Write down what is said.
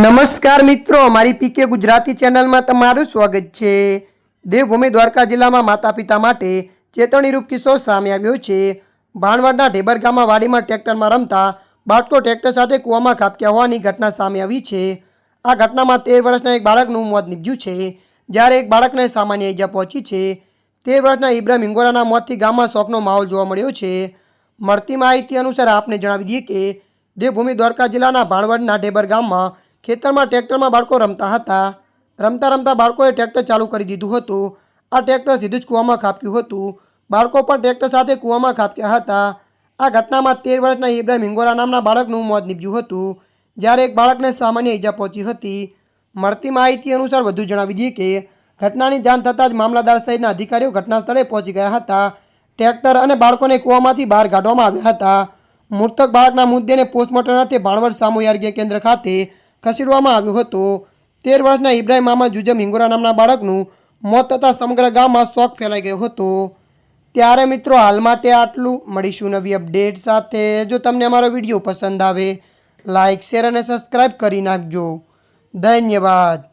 નમસ્કાર મિત્રો, મારી પીકે ગુજરાતી ચેનલમાં તમારું સ્વાગત છે. દેવભૂમિ દ્વારકા જિલ્લામાં માતા પિતા માટે ચેતવણીરૂપ કિસ્સો સામે આવ્યો છે. ભાણવડના ઢેબર ગામમાં વાડીમાં ટ્રેક્ટરમાં રમતા બાળકો ટ્રેક્ટર સાથે કૂવામાં ખાબક્યા હોવાની ઘટના સામે આવી છે. આ ઘટનામાં તેર વર્ષના એક બાળકનું મોત નીપજ્યું છે. જ્યારે એક બાળકને સામાન્ય ઈજા પહોંચી છે. તેર વર્ષના ઇબ્રાહિમ ઇંગોરાના મોતથી ગામમાં શોકનો માહોલ જોવા મળ્યો છે. મળતી માહિતી અનુસાર આપને જણાવી દઈએ કે દેવભૂમિ દ્વારકા જિલ્લાના ભાણવડના ઢેબર ગામમાં ખેતરમાં ટ્રેક્ટરમાં બાળકો રમતા હતા. રમતા રમતા બાળકોએ ટ્રેક્ટર ચાલુ કરી દીધું હતું. આ ટ્રેક્ટર સીધું જ કૂવામાં ખાબક્યું હતું. બાળકો પણ ટ્રેક્ટર સાથે કૂવામાં ખાબક્યા હતા. આ ઘટનામાં તેર વર્ષના ઇબ્રાહિમ હિંગોરા નામના બાળકનું મોત નીપજ્યું હતું, જ્યારે એક બાળકને સામાન્ય ઈજા પહોંચી હતી. મળતી માહિતી અનુસાર વધુ જણાવી દઈએ કે, ઘટનાની જાણ થતાં જ મામલાદાર સહિતના અધિકારીઓ ઘટના સ્થળે પહોંચી ગયા હતા. ટ્રેક્ટર અને બાળકોને કૂવામાંથી બહાર કાઢવામાં આવ્યા હતા. મૃતક બાળકના મુદ્દેને પોસ્ટમોર્ટમ અર્થે ભાણવડ સામૂહિક આરોગ્ય કેન્દ્ર ખાતે ખસેડવામાં આવ્યો હતો. તેર વર્ષના ઇબ્રાહિમ મામા જુજમ હિંગોરા નામના બાળકનું મોત થતાં સમગ્ર ગામમાં શોક ફેલાઈ ગયો હતો. ત્યારે મિત્રો, હાલ માટે આટલું. મળીશું નવી અપડેટ સાથે. જો તમને અમારો વીડિયો પસંદ આવે લાઇક શેર અને સબસ્ક્રાઈબ કરી નાખજો. ધન્યવાદ.